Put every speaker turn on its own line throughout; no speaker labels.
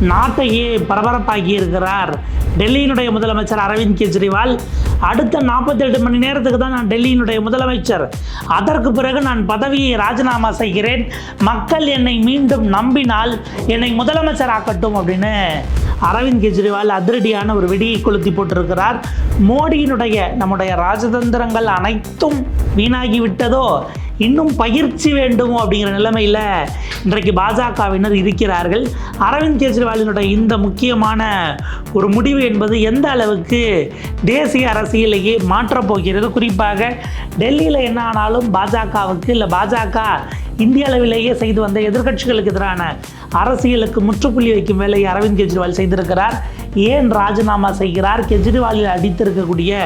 நாட்டையே பரபரப்பாக்கி இருக்கிறார் டெல்லியினுடைய முதலமைச்சர் அரவிந்த் கெஜ்ரிவால். அடுத்த நாற்பத்தெட்டு மணி நேரத்துக்கு தான் நான் டெல்லியினுடைய முதலமைச்சர். அதற்கு பிறகு நான் பதவியை ராஜினாமா செய்கிறேன். மக்கள் என்னை மீண்டும் நம்பினால் என்னை முதலமைச்சர் ஆக்கட்டும் அப்படின்னு அரவிந்த் கெஜ்ரிவால் அதிரடியான ஒரு வெடியை கொளுத்தி போட்டிருக்கிறார். மோடியினுடைய நம்முடைய ராஜதந்திரங்கள் அனைத்தும் வீணாகி விட்டதோ இன்னும் பயிற்சி வேண்டுமோ அப்படிங்கிற நிலைமையில் இன்றைக்கு பாஜகவினர் இருக்கிறார்கள். அரவிந்த் கெஜ்ரிவாலினுடைய இந்த முக்கியமான ஒரு முடிவு என்பது எந்த அளவுக்கு தேசிய அரசியலையே மாற்றப் போகிறது? குறிப்பாக டெல்லியில் என்ன ஆனாலும் பாஜகவுக்கு இல்லை பாஜக இந்திய அளவிலேயே செய்து வந்த எதிர்கட்சிகளுக்கு எதிரான அரசியலுக்கு முற்றுப்புள்ளி வைக்கும் வேலையை அரவிந்த் கெஜ்ரிவால் செய்திருக்கிறார். ஏன் ராஜினாமா செய்கிறார்? கெஜ்ரிவாலில் அடித்திருக்கக்கூடிய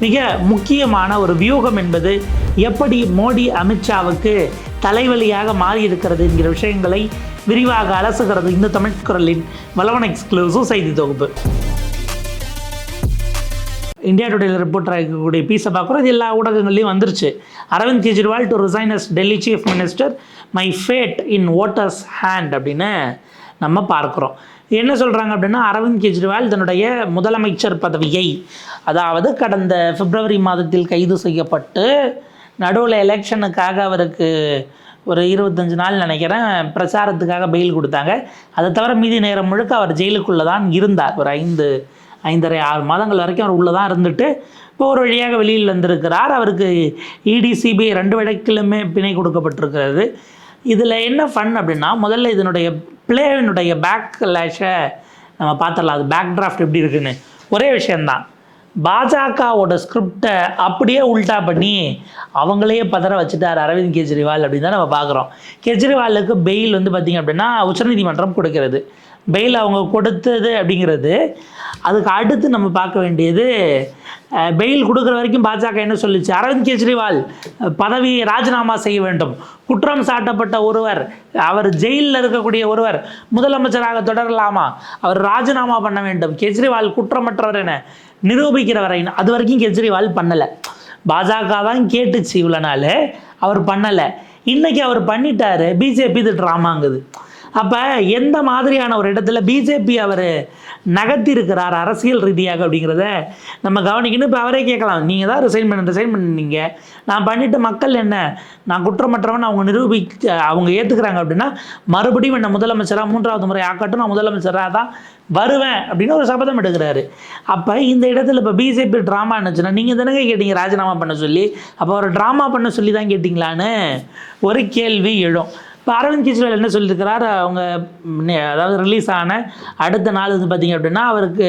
மிக முக்கியமான ஒரு வியூகம் என்பது எப்படி மோடி அமித்ஷாவுக்கு தலைவலியாக மாறியிருக்கிறது என்கிற விஷயங்களை விரிவாக அலசுகிறது இந்த தமிழ் குரலின் வளவன் எக்ஸ்க்ளூசிவ் செய்தி தொகுப்பு. இந்தியா டுடேல ரிப்போர்ட்டராக இருக்கக்கூடிய பீஸை பார்க்குறோம் இது எல்லா ஊடகங்கள்லையும் வந்துருச்சு. Arvind Kejriwal to resign as Delhi chief minister my fate in voters hand அப்படின்னு நம்ம பார்க்குறோம். என்ன சொல்கிறாங்க அப்படின்னா அரவிந்த் கெஜ்ரிவால் தன்னுடைய முதலமைச்சர் பதவியை அதாவது கடந்த பிப்ரவரி மாதத்தில் கைது செய்யப்பட்டு நடுவில் எலெக்ஷனுக்காக அவருக்கு ஒரு இருபத்தஞ்சு நாள் நினைக்கிறேன் பிரச்சாரத்துக்காக பெயில் கொடுத்தாங்க. அதை தவிர மீதி நேரம் முழுக்க அவர் ஜெயிலுக்குள்ளே தான் இருந்தார். ஒரு ஐந்து ஐந்தரை ஆறு மாதங்கள் வரைக்கும் அவர் உள்ளே தான் இருந்துட்டு இப்போ ஒரு வழியாக வெளியில் வந்திருக்கிறார். அவருக்கு இடிசிபி ரெண்டு வழக்கிலுமே பிணை கொடுக்கப்பட்டிருக்கிறது. இதில் என்ன ஃபன் அப்படின்னா முதல்ல இதனுடைய பிளேவினுடைய பேக் லேஷை நம்ம பார்த்துடலாம். அது பேக் டிராஃப்ட் எப்படி இருக்குன்னு. ஒரே விஷயந்தான் பாஜகவோட ஸ்கிரிப்டை அப்படியே உல்டா பண்ணி அவங்களே பதற வச்சுட்டார் அரவிந்த் கெஜ்ரிவால் அப்படின்னு தான் நம்ம பார்க்குறோம். கெஜ்ரிவாலுக்கு பெயில் வந்து பார்த்திங்க அப்படின்னா உச்சநீதிமன்றம் கொடுக்கிறது. பெயில் அவங்க கொடுத்தது அப்படிங்கிறது. அதுக்கு அடுத்து நம்ம பார்க்க வேண்டியது பெயில் கொடுக்குற வரைக்கும் பாஜக என்ன சொல்லிச்சு? அரவிந்த் கெஜ்ரிவால் பதவியை ராஜினாமா செய்ய வேண்டும். குற்றம் சாட்டப்பட்ட ஒருவர் அவர் ஜெயிலில் இருக்கக்கூடிய ஒருவர் முதலமைச்சராக தொடரலாமா? அவர் ராஜினாமா பண்ண வேண்டும். கெஜ்ரிவால் குற்றமற்றவர் என நிரூபிக்கிற வரை அது வரைக்கும் கெஜ்ரிவால் பண்ணலை. பாஜக தான் கேட்டுச்சு இவ்வளோ நாள் அவர் பண்ணலை. இன்றைக்கி அவர் பண்ணிட்டாரு பிஜேபி இது ட்ராமாங்குது அப்போ எந்த மாதிரியான ஒரு இடத்துல பிஜேபி அவர் நகர்த்தி இருக்கிறார் அரசியல் ரீதியாக அப்படிங்கிறத நம்ம கவனிக்கணும். இப்போ அவரே கேட்கலாம் நீங்கள் தான் ரிசைன் பண்ண ரிசைன் பண்ணீங்க. நான் பண்ணிவிட்டு மக்கள் என்ன? நான் குற்றமற்றவன் அவங்க நிரூபி அவங்க ஏற்றுக்கிறாங்க அப்படின்னா மறுபடியும் என்ன முதலமைச்சராக மூன்றாவது முறை ஆக்கட்டும் நான் முதலமைச்சராக தான் வருவேன் அப்படின்னு ஒரு சபதம் எடுக்கிறாரு. அப்போ இந்த இடத்துல இப்போ பிஜேபி ட்ராமா என்னச்சுன்னா நீங்கள் தானே கேட்டீங்க ராஜினாமா பண்ண சொல்லி. அப்போ ஒரு ட்ராமா பண்ண சொல்லி தான் கேட்டிங்களான்னு ஒரு கேள்வி எழும். இப்போ அரவிந்த் கெஜ்ரிவால் என்ன சொல்லியிருக்கிறார் அவங்க அதாவது ரிலீஸ் ஆன அடுத்த நாள் வந்து பார்த்திங்க அப்படின்னா அவருக்கு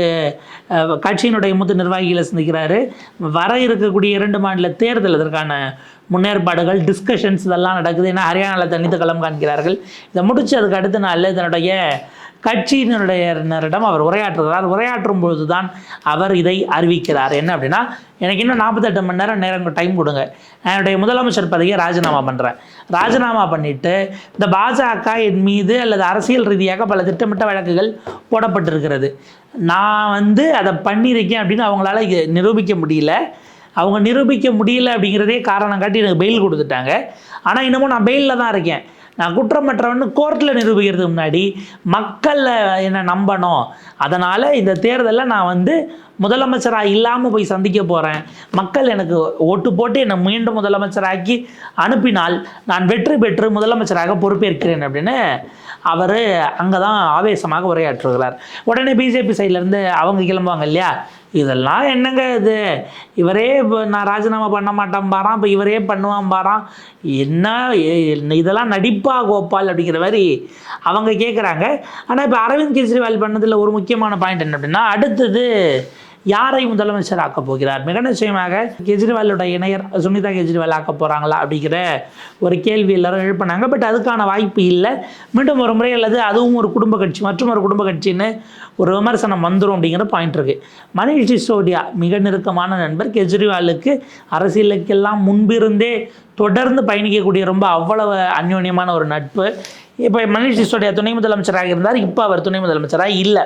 கட்சியினுடைய மூத்த நிர்வாகிகளை சந்திக்கிறாரு. வர இருக்கக்கூடிய இரண்டு மாநில தேர்தல் இதற்கான முன்னேற்பாடுகள் டிஸ்கஷன்ஸ் இதெல்லாம் நடக்குது. ஏன்னா ஹரியானாவில் தனித்த களம் காண்கிறார்கள். இதை முடித்து அதுக்கு அடுத்த நாளில் இதனுடைய கட்சியினுடையரிடம் அவர் உரையாற்றுகிறார். உரையாற்றும் பொழுது தான் அவர் இதை அறிவிக்கிறார். என்ன அப்படின்னா எனக்கு இன்னும் நாற்பத்தெட்டு மணி நேரம் நேரம் டைம் கொடுங்க. என்னுடைய முதலமைச்சர் பதவியை ராஜினாமா பண்ணுறேன் ராஜினாமா பண்ணிவிட்டு இந்த பாஜக என் மீது அல்லது அரசியல் ரீதியாக பல திட்டமிட்ட வழக்குகள் போடப்பட்டிருக்கிறது. நான் வந்து அதை பண்ணியிருக்கேன் அப்படின்னு அவங்களால நிரூபிக்க முடியல. அவங்க நிரூபிக்க முடியல அப்படிங்கிறதே காரணம் காட்டி எனக்கு பெயில் கொடுத்துட்டாங்க. ஆனால் இன்னமும் நான் பெயிலில் தான் இருக்கேன். நான் குற்றமற்றவன்னு கோர்ட்டில் நிரூபிக்கிறதுக்கு முன்னாடி மக்களை என்னை நம்பணும்? அதனால் இந்த தேர்தலில் நான் வந்து முதலமைச்சராக இல்லாமல் போய் சந்திக்க போகிறேன் மக்கள் எனக்கு ஓட்டு போட்டு என்னை மீண்டும் முதலமைச்சராக்கி அனுப்பினால் நான் வெற்றி பெற்று முதலமைச்சராக பொறுப்பேற்கிறேன் அப்படின்னு அவர் அங்கே தான் ஆவேசமாக உரையாற்றுகிறார். உடனே பிஜேபி சைட்லேருந்து அவங்க கிளம்புவாங்க இல்லையா? இதெல்லாம் என்னங்க இது? இவரே இப்போ நான் ராஜினாமா பண்ண மாட்டேன் பாரான் இப்போ இவரே பண்ணுவான் பாரான். என்ன இதெல்லாம் நடிப்பா கோபால் அப்படிங்கிற மாதிரி அவங்க கேட்குறாங்க ஆனால் இப்போ அரவிந்த் கெஜ்ரிவால் பண்ணதில் ஒரு முக்கியமான பாயிண்ட் என்ன அப்படின்னா அடுத்தது யாரை முதலமைச்சர் ஆக்கப் போகிறார்? மிக நிச்சயமாக கெஜ்ரிவாலோட இணையர் சுனிதா கெஜ்ரிவால் ஆக்க போகிறாங்களா அப்படிங்கிற ஒரு கேள்வி எல்லாரும் எழுப்பினாங்க. பட் அதுக்கான வாய்ப்பு இல்லை. மீண்டும் ஒரு முறை அல்லது அதுவும் ஒரு குடும்ப கட்சி மற்றும் ஒரு குடும்ப கட்சின்னு ஒரு விமர்சனம் வந்துடும் அப்படிங்கிற பாயிண்ட் இருக்குது மணிஷ் சிசோடியா மிக நெருக்கமான நண்பர். கெஜ்ரிவாலுக்கு அரசியலுக்கெல்லாம் முன்பிருந்தே தொடர்ந்து பயணிக்கக்கூடிய ரொம்ப அவ்வளவு அந்யோன்யமான ஒரு நட்பு. இப்போ மணிஷ் சிசோடியா துணை முதலமைச்சராக இருந்தார். இப்போ அவர் துணை முதலமைச்சராக இல்லை.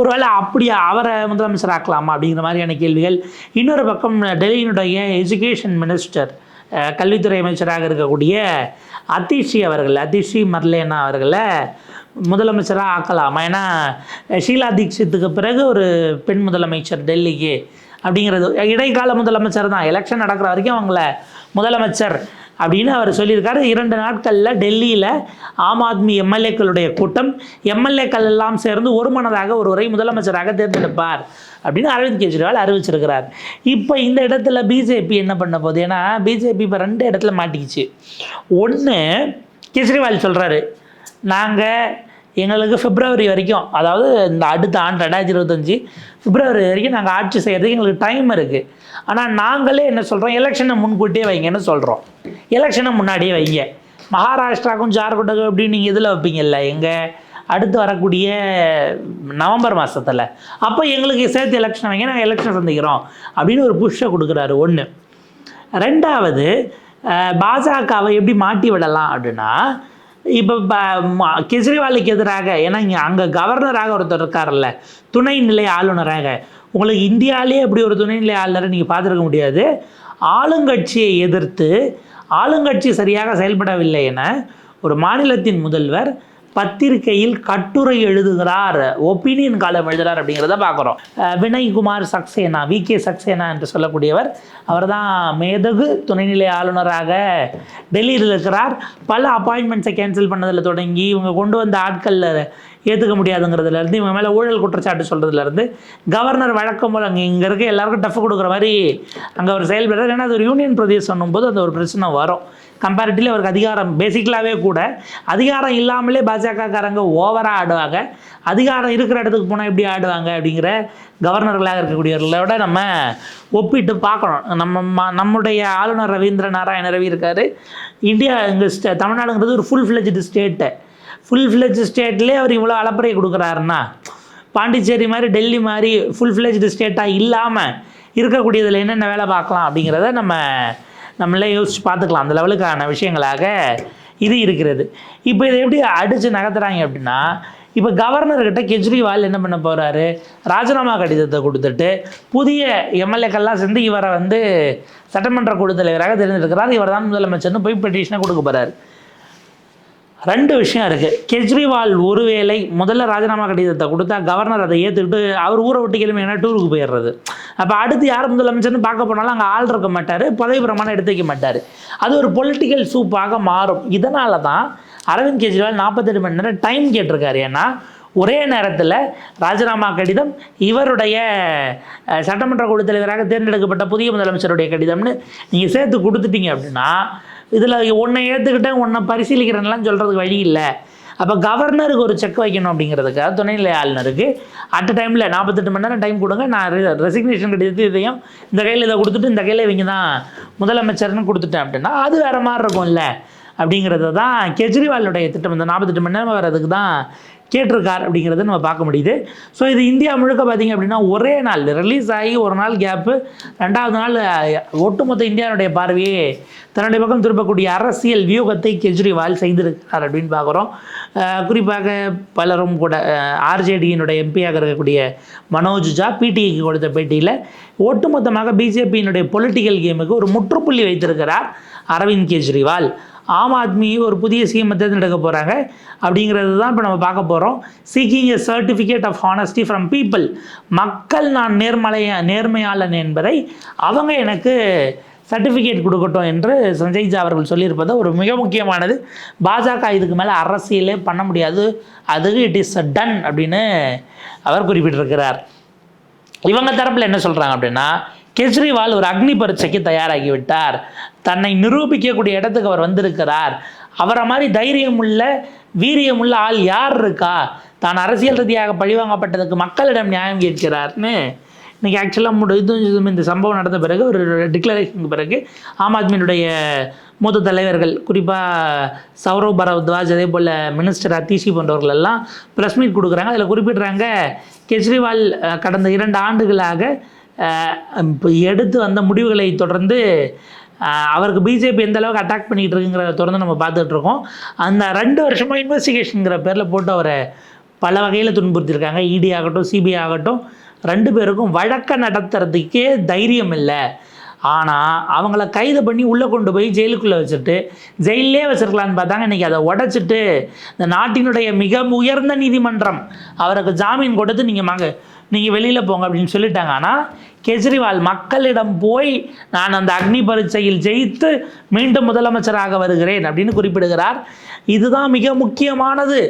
ஒருவேளை அப்படியா அவரை முதலமைச்சர் ஆக்கலாமா அப்படிங்கிற மாதிரியான கேள்விகள். இன்னொரு பக்கம் டெல்லியினுடைய எஜுகேஷன் மினிஸ்டர் கல்வித்துறை அமைச்சராக இருக்கக்கூடிய அதிஷி அவர்கள் அதிஷி மர்லேனா அவர்களை முதலமைச்சராக ஆக்கலாமா? ஏன்னா ஷீலா தீக்ஷித்துக்கு பிறகு ஒரு பெண் முதலமைச்சர் டெல்லிக்கு அப்படிங்கிறது இடைக்கால முதலமைச்சர் தான். எலெக்ஷன் நடக்கிற வரைக்கும் அவங்கள முதலமைச்சர் அப்படின்னு அவர் சொல்லியிருக்காரு. இரண்டு நாட்களில் டெல்லியில் ஆம் ஆத்மி எம்எல்ஏக்களுடைய கூட்டம் எம்எல்ஏக்கள் எல்லாம் சேர்ந்து ஒருமனதாக ஒருவரை முதலமைச்சராக தேர்ந்தெடுப்பார் அப்படின்னு அரவிந்த் கெஜ்ரிவால் அறிவிச்சிருக்கிறார். இப்போ இந்த இடத்துல பிஜேபி என்ன பண்ண போகுது? ஏன்னா பிஜேபி இப்போ ரெண்டு இடத்துல மாட்டிக்கிச்சு. ஒன்று கெஜ்ரிவால் சொல்கிறாரு நாங்கள் எங்களுக்கு பிப்ரவரி வரைக்கும் அதாவது இந்த அடுத்த ஆண்டு ரெண்டாயிரத்தி இருபத்தஞ்சி பிப்ரவரி வரைக்கும் நாங்கள் ஆட்சி செய்கிறதுக்கு எங்களுக்கு டைம் இருக்குது ஆனால் நாங்களே என்ன சொல்கிறோம் எலெக்ஷனை முன்கூட்டியே வைங்கன்னு சொல்கிறோம் எலெக்ஷனை முன்னாடியே வைங்க. மகாராஷ்டிராக்கும் ஜார்க்கண்டுக்கும் எப்படி நீங்கள் இதில் வைப்பீங்கல்ல? எங்கள் அடுத்து வரக்கூடிய நவம்பர் மாதத்தில் அப்போ எங்களுக்கு சேர்த்து எலெக்ஷன் வைங்க நாங்கள் எலெக்ஷன் சந்திக்கிறோம் அப்படின்னு ஒரு புஷ்ஷை கொடுக்குறாரு ஒன்று ரெண்டாவது பாஜகவை எப்படி மாட்டி விடலாம் அப்படின்னா இப்போ கெஜ்ரிவாலுக்கு எதிராக ஏன்னா இங்கே அங்கே கவர்னராக ஒருத்தர் இருக்கார்ல துணைநிலை ஆளுநராக உங்களுக்கு இந்தியாவிலே அப்படி ஒரு துணைநிலை ஆளுநரை நீங்கள் பார்த்துருக்க முடியாது. ஆளுங்கட்சியை எதிர்த்து ஆளுங்கட்சி சரியாக செயல்படவில்லை என ஒரு மாநிலத்தின் முதல்வர் பத்திரிகையில் கட்டுரை எழுதுகிறார். ஒப்பீனியன் காலம் எழுதுகிறார் அப்படிங்கிறத பார்க்குறோம். வினய்குமார் சக்சேனா வி. கே. சக்சேனா என்று சொல்லக்கூடியவர். அவர்தான் மேதகு துணைநிலை ஆளுநராக டெல்லியில் இருக்கிறார். பல அப்பாயின்மெண்ட்ஸை கேன்சல் பண்ணதில் தொடங்கி இவங்க கொண்டு வந்த ஆட்களில் ஏற்றுக்க முடியாதுங்கிறதுலேருந்து இவங்க மேலே ஊழல் குற்றச்சாட்டு சொல்கிறதுலேருந்து கவர்னர் வழக்கம் போல் அங்கே இங்கே இருக்க எல்லாருக்கும் டஃப் கொடுக்குற மாதிரி அங்கே அவர் செயல்படுறாரு ஏன்னா அது ஒரு யூனியன் பிரதேசம் போது அந்த ஒரு பிரச்சனை வரும். கம்பேரிட்டிவ்லி அவருக்கு அதிகாரம் பேசிக்கலாகவே கூட அதிகாரம் இல்லாமலே பாஜகக்காரங்க ஓவராக ஆடுவாங்க. அதிகாரம் இருக்கிற இடத்துக்கு போனால் எப்படி ஆடுவாங்க அப்படிங்கிற கவர்னர்களாக இருக்கக்கூடியவர்களோட நம்ம ஒப்பிட்டு பார்க்கணும். நம்ம ம- நம்முடைய ஆளுநர் ரவீந்திர நாராயண ரவி இருக்கார். இந்தியா இங்கே ஸ்டே தமிழ்நாடுங்கிறது ஒரு full fledged state full fledge ஸ்டேட்லேயே அவர் இவ்வளோ அளப்பறை கொடுக்குறாருன்னா பாண்டிச்சேரி மாதிரி டெல்லி மாதிரி ஃபுல் ஃப்ளெஜ்டு ஸ்டேட்டாக இல்லாமல் இருக்கக்கூடியதில் என்னென்ன வேலை பார்க்கலாம் அப்படிங்கிறத நம்ம நம்மளே யோசித்து பார்த்துக்கலாம். அந்த லெவலுக்கான விஷயங்களாக இது இருக்கிறது. இப்போ இதை எப்படி அடித்து நகர்த்துறாங்க அப்படின்னா இப்போ கவர்னர்கிட்ட கெஜ்ரிவால் என்ன பண்ண போகிறாரு ராஜினாமா கடிதத்தை கொடுத்துட்டு புதிய எம்எல்ஏக்கள்லாம் சேர்ந்து இவரை வந்து சட்டமன்ற குழு தலைவராக தெரிஞ்சிருக்கிறார் இவர் தான் முதலமைச்சர்னு போய் பெட்டிஷனை கொடுக்க போகிறாரு ரெண்டு விஷயம் இருக்குது கெஜ்ரிவால் ஒருவேளை முதல்ல ராஜினாமா கடிதத்தை கொடுத்தா கவர்னர் அதை ஏற்றுக்கிட்டு அவர் ஊரை விட்டு கிளம்பினா டூருக்கு போயிடுறது. அப்போ அடுத்து யார் முதலமைச்சர்னு பார்க்க போனாலும் அங்கே ஆள் இருக்க மாட்டார் பதவி பிரமாணம் எடுத்து வைக்க மாட்டார். அது ஒரு பொலிட்டிக்கல் சூப்பாக மாறும். இதனால தான் அரவிந்த் கெஜ்ரிவால் நாற்பத்தெட்டு மணி நேரம் டைம் கேட்டிருக்காரு. ஏன்னா ஒரே நேரத்தில் ராஜினாமா கடிதம் இவருடைய சட்டமன்ற குழு தலைவராக தேர்ந்தெடுக்கப்பட்ட புதிய முதலமைச்சருடைய கடிதம்னு நீங்கள் சேர்த்து கொடுத்துட்டீங்க அப்படின்னா இதில் ஒன்றை ஏற்றுக்கிட்டேன் ஒன்றை பரிசீலிக்கிறேன்லாம் சொல்கிறதுக்கு வழி இல்லை. அப்போ கவர்னருக்கு ஒரு செக் வைக்கணும் அப்படிங்கிறதுக்காக துணைநிலை ஆளுநருக்கு அட் டைமில் நாற்பத்தெட்டு மணி நேரம் டைம் கொடுங்க நான் ரெசிக்னேஷன் கிடையாது இதையும் இந்த கையில் இதை கொடுத்துட்டு இந்த கையில் இவங்க தான் முதலமைச்சர்னு கொடுத்துட்டேன் அப்படின்னா அது வேறு மாதிரி இருக்கும்ல. அப்படிங்கிறது தான் கெஜ்ரிவாலுடைய திட்டம். இந்த நாற்பத்தெட்டு மணி நேரம் வர்றதுக்கு தான் கேட்டிருக்கார் அப்படிங்கிறத நம்ம பார்க்க முடியுது. ஸோ இது இந்தியா முழுக்க பார்த்தீங்க அப்படின்னா ஒரே நாள் ரிலீஸ் ஆகி ஒரு நாள் கேப்பு ரெண்டாவது நாள் ஒட்டுமொத்த இந்தியாவுடைய பார்வையே தன்னுடைய பக்கம் திருப்பக்கூடிய அரசியல் வியூகத்தை கெஜ்ரிவால் செய்திருக்கிறார் அப்படின்னு பார்க்குறோம். குறிப்பாக பலரும் கூட ஆர்ஜேடியினுடைய எம்பியாக இருக்கக்கூடிய மனோஜ் ஜா பிடிஐக்கு கொடுத்த பேட்டியில் ஒட்டுமொத்தமாக பிஜேபியினுடைய பொலிட்டிக்கல் கேமுக்கு ஒரு முற்றுப்புள்ளி வைத்திருக்கிறார் அரவிந்த் கெஜ்ரிவால். ஆம் ஆத்மி ஒரு புதிய சிஎம் தேர்ந்தெடுக்க போகிறாங்க அப்படிங்கிறது தான் இப்போ நம்ம பார்க்க போகிறோம் seeking a certificate of honesty from people மக்கள் நான் நேர்மலைய நேர்மையாளன் என்பதை அவங்க எனக்கு சர்டிஃபிகேட் கொடுக்கட்டும் என்று சஞ்சய் ஜா அவர்கள் சொல்லியிருப்பது ஒரு மிக முக்கியமானது. பாஜக இதுக்கு மேலே அரசியலே பண்ண முடியாது. அது இட் இஸ் டன் அப்படின்னு அவர் குறிப்பிட்டிருக்கிறார். இவங்க தரப்பில் என்ன சொல்கிறாங்க அப்படின்னா கெஜ்ரிவால் ஒரு அக்னி பரீட்சைக்கு தயாராகிவிட்டார். தன்னை நிரூபிக்கக்கூடிய இடத்துக்கு அவர் வந்திருக்கிறார். அவரை மாதிரி தைரியமுள்ள வீரியமுள்ள ஆள் யார் இருக்கா? தான் அரசியல் ரீதியாக பழிவாங்கப்பட்டதுக்கு மக்களிடம் நியாயம் கேட்கிறார்னு. இன்றைக்கி ஆக்சுவலாக முடி இதுவும் இந்த சம்பவம் நடந்த பிறகு ஒரு டிக்ளரேஷனுக்கு பிறகு ஆம் ஆத்மியினுடைய மூத்த தலைவர்கள் குறிப்பாக சௌரவ் பரத்வாஜ் அதே போல் மினிஸ்டர் அத்திஷி போன்றவர்கள் எல்லாம் ப்ரெஸ் மீட் கொடுக்குறாங்க. அதில் குறிப்பிட்றாங்க கெஜ்ரிவால் கடந்த இரண்டு ஆண்டுகளாக இப்போ எடுத்து வந்த முடிவுகளை தொடர்ந்து அவருக்கு பிஜேபி எந்த அளவுக்கு அட்டாக் பண்ணிகிட்டு இருக்குங்கிறத தொடர்ந்து நம்ம பார்த்துட்ருக்கோம் அந்த ரெண்டு வருஷமாக இன்வெஸ்டிகேஷனுங்கிற பேரில் போட்டு அவரை பல வகையில் துன்புறுத்தியிருக்காங்க. இடி ஆகட்டும் சிபிஐ ஆகட்டும் ரெண்டு பேருக்கும் வழக்க நடத்துறதுக்கே தைரியம் இல்லை. ஆனால் அவங்கள கைது பண்ணி உள்ளே கொண்டு போய் ஜெயிலுக்குள்ளே வச்சுட்டு ஜெயிலே வச்சுருக்கலான்னு பார்த்தாங்க. இன்றைக்கி அதை உடைச்சிட்டு இந்த நாட்டினுடைய மிக உயர்ந்த நீதிமன்றம் அவருக்கு ஜாமீன் கொடுத்து நீங்கள் மங்க நீங்கள் வெளியில் போங்க அப்படின்னு சொல்லிட்டாங்க. ஆனால் கெஜ்ரிவால் மக்களிடம் போய் நான் அந்த அக்னி பரீட்சையில் ஜெயித்து மீண்டும் முதலமைச்சராக வருகிறேன் அப்படின்னு குறிப்பிடுகிறார். இதுதான் மிக முக்கியமானது.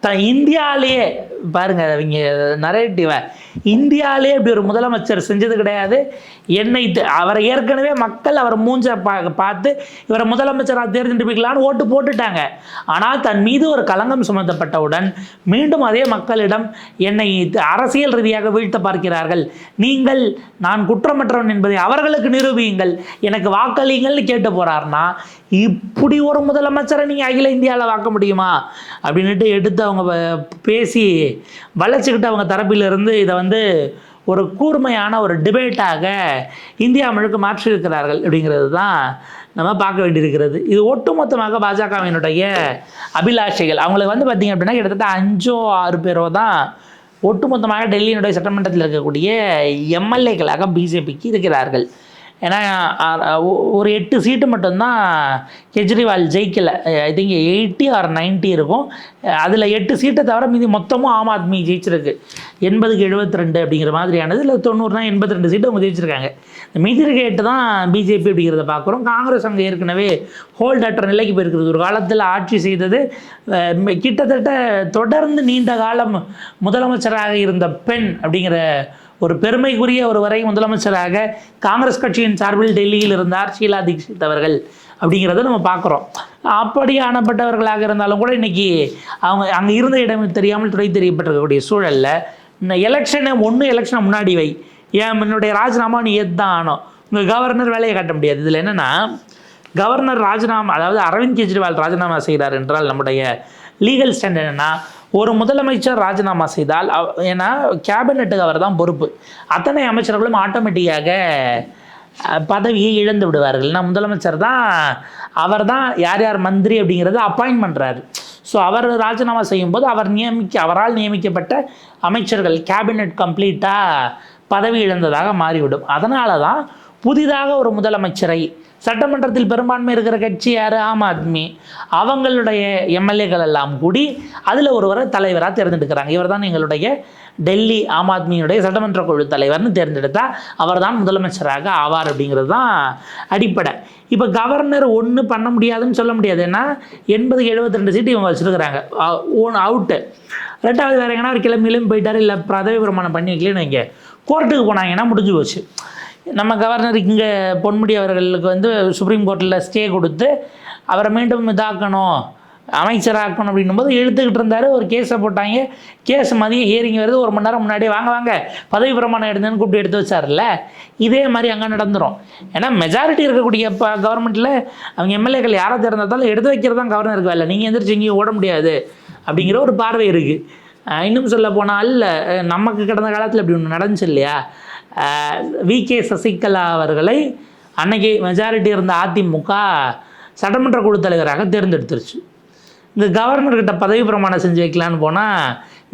த இந்தியாவிலேயே பாருங்க அவங்க நரேட்டிவை இந்தியாவிலே இப்படி ஒரு முதலமைச்சர் செஞ்சது கிடையாது. என்னை த- அவரை ஏற்கனவே மக்கள் அவர் மூஞ்ச பா பார்த்து இவரை முதலமைச்சராக தேர்ந்தெடுப்பீங்களான்னு ஓட்டு போட்டுட்டாங்க. ஆனால் தன் மீது ஒரு களங்கம் சுமத்தப்பட்டவுடன் மீண்டும் அதே மக்களிடம் என்னை அரசியல் ரீதியாக வீழ்த்த பார்க்கிறார்கள். நீங்கள் நான் குற்றமற்றவன் என்பதை அவர்களுக்கு நிரூபியுங்கள். எனக்கு வாக்களிங்கள்னு கேட்டு போகிறாருன்னா இப்படி ஒரு முதலமைச்சரை நீங்கள் அகில இந்தியாவில் வாக்க முடியுமா? அப்படின்ட்டு எடுத்த அவங்க பேசி வளைச்சிக்கிட்டு அவங்க தரப்பிலிருந்து இதை வந்து ஒரு கூர்மையான ஒரு டிபேட்டாக இந்தியா முழுக்க மாற்றியிருக்கிறார்கள் அப்படிங்கிறது தான் நம்ம பார்க்க வேண்டியிருக்கிறது. இது ஒட்டுமொத்தமாக பாஜகவினுடைய அபிலாஷைகள். அவங்களுக்கு வந்து பார்த்திங்க அப்படின்னா கிட்டத்தட்ட அஞ்சோ ஆறு பேரோ தான் ஒட்டுமொத்தமாக டெல்லியினுடைய சட்டமன்றத்தில் இருக்கக்கூடிய எம்எல்ஏக்களாக பிஜேபிக்கு இருக்கிறார்கள். ஏன்னா ஒ- ஒரு எட்டு சீட்டு மட்டும்தான் கெஜ்ரிவால் ஜெயிக்கலை. ஐ திங்க் எயிட்டி ஆர் 90 இருக்கும். அதில் எட்டு சீட்டை தவிர மீதி மொத்தமும் ஆம் ஆத்மி ஜெயிச்சிருக்கு. எண்பதுக்கு எழுபத்தி ரெண்டு அப்படிங்கிற மாதிரியானது இல்லை தொண்ணூறுனா எண்பத்தி ரெண்டு சீட்டு அவங்க ஜெயிச்சிருக்காங்க. இந்த மீதி இருக்க எட்டு தான் பிஜேபி அப்படிங்கிறத பார்க்குறோம். காங்கிரஸ் அங்கே ஏற்கனவே ஹோல்ட் அற்ற நிலைக்கு போயிருக்கிறது ஒரு காலத்தில் ஆட்சி செய்தது கிட்டத்தட்ட தொடர்ந்து நீண்ட காலம் முதலமைச்சராக இருந்த பெண் அப்படிங்கிற ஒரு பெருமைக்குரிய ஒரு வரை முதலமைச்சராக காங்கிரஸ் கட்சியின் சார்பில் டெல்லியில் இருந்தார் ஷீலா தீக்ஷித் அவர்கள் அப்படிங்கிறத நம்ம பார்க்குறோம். அப்படியானப்பட்டவர்களாக இருந்தாலும் கூட இன்றைக்கி அவங்க அங்கே இருந்த இடம் தெரியாமல் துறை தெரியப்பட்டிருக்கக்கூடிய சூழலில் இந்த எலெக்ஷனை ஒன்று எலெக்ஷனை முன்னாடி வை. ஏன் என்னுடைய ராஜினாமா நீ எது தான் ஆனோம் உங்கள் கவர்னர் வேலையை காட்ட முடியாது. இதில் என்னென்னா கவர்னர் ராஜினாமா அதாவது அரவிந்த் கெஜ்ரிவால் ராஜினாமா செய்கிறார் என்றால் நம்முடைய லீகல் ஸ்டாண்ட் என்னென்னா ஒரு முதலமைச்சர் ராஜினாமா செய்தால் ஏன்னா கேபினெட்டுக்கு அவர் தான் பொறுப்பு. அத்தனை அமைச்சர்களும் ஆட்டோமேட்டிக்காக பதவியை இழந்து விடுவார்கள். ஏன்னா முதலமைச்சர் தான் அவர் தான் யார் யார் மந்திரி அப்படிங்கிறத அப்பாயின்ட் பண்ணுறாரு ஸோ அவர் ராஜினாமா செய்யும்போது அவர் நியமிக்க அவரால் நியமிக்கப்பட்ட அமைச்சர்கள் கேபினெட் கம்ப்ளீட்டாக பதவி இழந்ததாக மாறிவிடும். அதனால தான் புதிதாக ஒரு முதலமைச்சரை சட்டமன்றத்தில் பெரும்பான்மை இருக்கிற கட்சி யார்? ஆம் ஆத்மி. அவங்களுடைய எம்எல்ஏக்கள் எல்லாம் கூடி அதில் ஒருவரை தலைவராக தேர்ந்தெடுக்கிறாங்க. இவர் தான் எங்களுடைய டெல்லி ஆம் ஆத்மியினுடைய சட்டமன்ற குழு தலைவர்னு தேர்ந்தெடுத்தா அவர் தான் முதலமைச்சராக ஆவார் அப்படிங்கிறது தான் அடிப்படை. இப்போ கவர்னர் ஒன்று பண்ண முடியாதுன்னு சொல்ல முடியாது. ஏன்னா எண்பது எழுபத்தி ரெண்டு சீட்டு இவங்க வச்சுருக்கிறாங்க. One out. ரெண்டாவது வேறு எங்கன்னா ஒரு கிளம்பி போயிட்டார். இல்லை பதவி பிரமாணம் பண்ணி வைக்கலன்னு வைங்க. கோர்ட்டுக்கு போனாங்கன்னா முடிஞ்சு போச்சு. நம்ம கவர்னர் இங்கே பொன்முடி அவர்களுக்கு வந்து சுப்ரீம் கோர்ட்டில் ஸ்டே கொடுத்து அவரை மீண்டும் இதாக்கணும் அமைச்சராக்கணும் அப்படின்னும் போது இழுத்துக்கிட்டு இருந்தார் ஒரு கேஸை போட்டாங்க. கேஸ் மதியம் ஹியரிங் வருது ஒரு மணி நேரம் முன்னாடியே வாங்க வாங்க பதவி பிரமாணம் எடுத்துன்னு கூப்பிட்டு எடுத்து வச்சார்ல இதே மாதிரி அங்கே நடந்துரும். ஏன்னா மெஜாரிட்டி இருக்கக்கூடிய இப்போ கவர்மெண்ட்டில் அவங்க எம்எல்ஏக்கள் யாரை திறந்தாலும் எடுத்து வைக்கிறது தான் கவர்னருக்கு வேலை. நீங்கள் எந்திரிச்சு எங்கேயும் ஓட முடியாது அப்படிங்கிற ஒரு பார்வை இருக்குது இன்னும் சொல்ல போனால் நமக்கு கடந்த காலத்தில் இப்படி ஒன்று நடந்துச்சு இல்லையா? வி கே சசிகலா அவர்களை அன்னைக்கு மெஜாரிட்டி இருந்த அதிமுக சட்டமன்ற குழு தலைவராக தேர்ந்தெடுத்துருச்சு. இந்த கவர்னர்கிட்ட பதவி பிரமாணம் செஞ்சு வைக்கலான்னு போனால்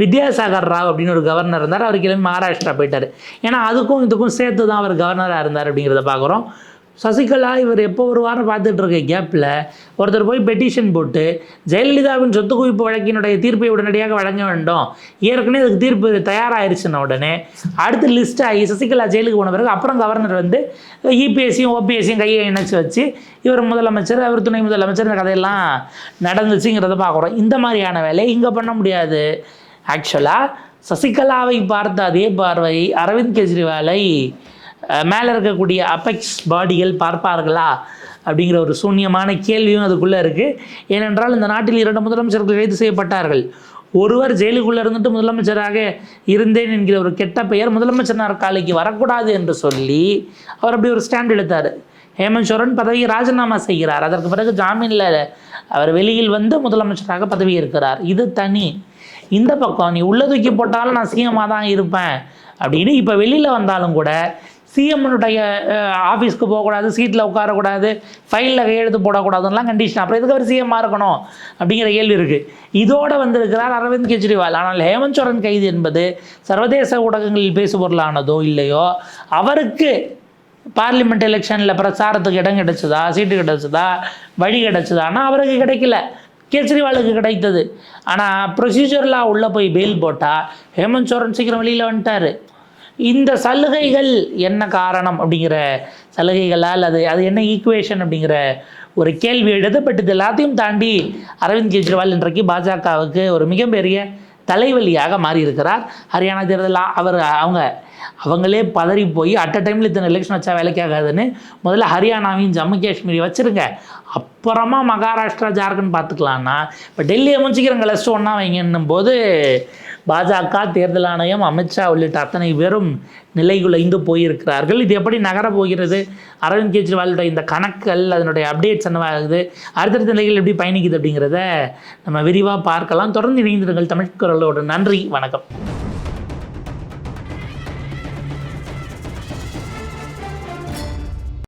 வித்யாசாகர் ராவ் அப்படின்னு ஒரு கவர்னர் இருந்தார். அவர் கிளம்பி மகாராஷ்டிரா போயிட்டார். ஏன்னா அதுக்கும் இதுக்கும் சேர்த்து தான் அவர் கவர்னராக இருந்தார் அப்படிங்கிறத பார்க்குறோம். சசிகலா இவர் எப்போ வருவார்னு பார்த்துட்டு இருக்க கேப்பில் ஒருத்தர் போய் பெட்டிஷன் போட்டு ஜெயலலிதாவின் சொத்து குவிப்பு வழக்கினுடைய தீர்ப்பை உடனடியாக வழங்க வேண்டும். ஏற்கனவே அதுக்கு தீர்ப்பு தயாராகிருச்சுன்னா உடனே அடுத்து லிஸ்ட் ஆகி சசிகலா ஜெயிலுக்கு போன பிறகு அப்புறம் கவர்னர் வந்து இபிஎஸ்சியும் ஓபிஎஸ்சியும் கையை இணைச்சி வச்சு இவர் முதலமைச்சர் அவர் துணை முதலமைச்சர் இந்த கதையெல்லாம் நடந்துச்சுங்கிறத பார்க்குறோம். இந்த மாதிரியான வேலையை இங்கே பண்ண முடியாது. ஆக்சுவலாக சசிகலாவை பார்த்த அதே பார்வை அரவிந்த் கெஜ்ரிவாலை மேலே இருக்கக்கூடிய அபெக்ஸ் பாடிகள் பார்ப்பார்களா? அப்படிங்கிற ஒரு சூன்யமான கேள்வியும் அதுக்குள்ளே இருக்குது ஏனென்றால் இந்த நாட்டில் இரண்டு முதலமைச்சர்கள் கைது செய்யப்பட்டார்கள். ஒருவர் ஜெயிலுக்குள்ளே இருந்துட்டு முதலமைச்சராக இருந்தேன் என்கிற ஒரு கெட்ட பெயர் முதலமைச்சர் காலைக்கு வரக்கூடாது என்று சொல்லி அவர் அப்படி ஒரு ஸ்டாண்ட் எடுத்தார். ஹேமந்த் சோரன் பதவியை ராஜினாமா செய்கிறார். அதற்கு பிறகு ஜாமீனில் அவர் வெளியில் வந்து முதலமைச்சராக பதவி இருக்கிறார் இது தனி. இந்த பக்கம் நீ உள்ள தூக்கி போட்டாலும் நான் சிஎம்மாக தான் இருப்பேன் அப்படின்னு இப்போ வெளியில் வந்தாலும் கூட சிஎம்னுடைய ஆஃபீஸ்க்கு போகக்கூடாது சீட்டில் உட்காரக்கூடாது ஃபைலில் கையெழுத்து போடக்கூடாதுலாம் கண்டிஷன் அப்புறம் எதுக்கு அவர் சிஎம்மாக இருக்கணும்? அப்படிங்கிற கேள்வி இருக்குது இதோடு வந்திருக்கிறார் அரவிந்த் கெஜ்ரிவால். ஆனால் ஹேமந்த் சோரன் கைது என்பது சர்வதேச ஊடகங்களில் பேசுபொருளானதோ இல்லையோ அவருக்கு பார்லிமெண்ட் எலெக்ஷனில் பிரச்சாரத்துக்கு இடம் கிடைச்சதா சீட்டு கிடைச்சதா வழி கிடைச்சதானா அவருக்கு கிடைக்கல. கேஜ்ரிவாலுக்கு கிடைத்தது. ஆனால் ப்ரொசீஜர்லாம் உள்ளே போய் பெயில் போட்டால் ஹேமந்த் சோரன் சீக்கிரம் வெளியில் வந்துட்டார். இந்த சலுகைகள் என்ன காரணம் அப்படிங்கிற சலுகைகளால் அது அது என்ன ஈக்குவேஷன் அப்படிங்கிற ஒரு கேள்வி எழுது பட் இது எல்லாத்தையும் தாண்டி அரவிந்த் கெஜ்ரிவால் இன்றைக்கு பாஜகவுக்கு ஒரு மிகப்பெரிய தலைவலியாக மாறியிருக்கிறார். ஹரியானா தேர்தலில் அவர் அவங்க அவங்களே பதறி போய் அட் அ டைமில் இத்தனை எலெக்ஷன் வச்சா வேலைக்கு ஆகாதுன்னு முதல்ல ஹரியானாவையும் ஜம்மு காஷ்மீரையும் வச்சுருங்க. அப்புறமா மகாராஷ்டிரா ஜார்க்கண்ட் பார்த்துக்கலான்னா இப்போ டெல்லியை முடிச்சிக்கிறங்க லெஸ்ட் ஒன்றா வைங்கன்னும் போது பாஜக தேர்தல் ஆணையம் அமித்ஷா உள்ளிட்ட அத்தனை பேரும் நிலைகுலைந்து போயிருக்கிறார்கள். இது எப்படி நகரப் போகிறது? அரவிந்த் கெஜ்ரிவாலுடைய இந்த கணக்குகள் அதனுடைய அப்டேட்ஸ் என்னவாகுது அடுத்தடுத்த நிலைகள் எப்படி பயணிக்குது அப்படிங்கிறத நம்ம விரிவாக பார்க்கலாம். தொடர்ந்து இணைந்திருங்கள் தமிழ் நன்றி வணக்கம்.